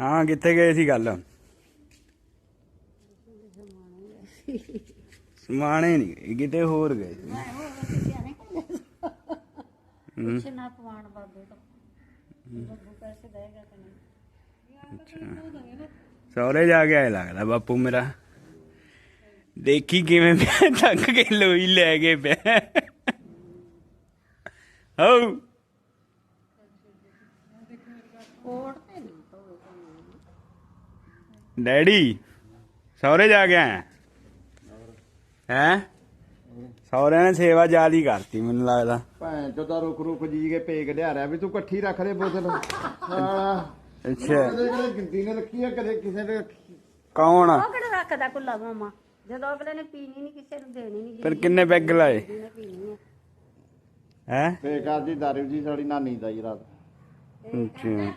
ਹਾਂ ਕਿੱਥੇ ਗਏ ਸੀ ਗੱਲ? ਸਮਾਣੇ ਨਹੀਂ ਕਿਤੇ ਹੋਰ ਗਏ ਸੀ। ਮੈਂ ਨੇ। ਪਵਾਣ ਬਾਬੇ ਤੋਂ। ਬੱਬੂ ਪੈਸੇ ਦੇਗਾ ਕਿ ਨਹੀਂ? ਸਹੁਰੇ ਜਾ ਕੇ ਆਏ ਲੱਗਦਾ ਬਾਪੂ ਮੇਰਾ। ਦੇਖੀ ਕਿਵੇਂ ਪਿਆ ਥੱਕ ਕੇ ਲੋਈ ਲੈ ਕੇ ਪਿਆ ਹਉ ਕੋਟ ਤੇ ਨਹੀਂ ਡੈਡੀ ਸਹੁਰੇ ਜਾ ਆਇਆ? ਹੈ? ਸਹੁਰਿਆਂ ਨੇ ਸੇਵਾ ਜਿਆਦੀ ਕਰਤੀ ਮੈਨੂੰ ਲੱਗਦਾ। ਭੈਣ ਚੋ ਤਾਂ ਰੁਕ ਰੁਕ ਜੀ ਕੇ ਪੇਕ ਲਿਆ ਰਿਹਾ ਵੀ ਤੂੰ ਇਕੱਠੀ ਰੱਖ ਦੇ ਬੋਤਲ। ਹਾਂ। ਅੱਛਾ। ਕਦੇ ਕਦੇ ਗਿਣਤੀ ਨੇ ਰੱਖੀ ਆ ਕਦੇ ਕਿਸੇ ਨੇ ਰੱਖੀ? ਕੌਣ? ਆ ਉਹ ਕਿਹੜਾ ਰੱਖਦਾ ਕੁੱਲਾ ਮਾਮਾ? ਜਦੋਂ ਅਗਲੇ ਨੇ ਪੀਣੀ ਨਹੀਂ ਕਿਸੇ ਨੂੰ ਦੇਣੀ ਨਹੀਂ ਫਿਰ ਕਿੰਨੇ ਪੈਗ ਲਾਏ? ਹੈ? ਪੇਕਾਰ ਦੀ ਦਾਰੂ ਜੀ ਸਾਡੀ ਨਾਨੀ ਦਾ ਹੀ ਰਾਤ। ਅੱਛਾ।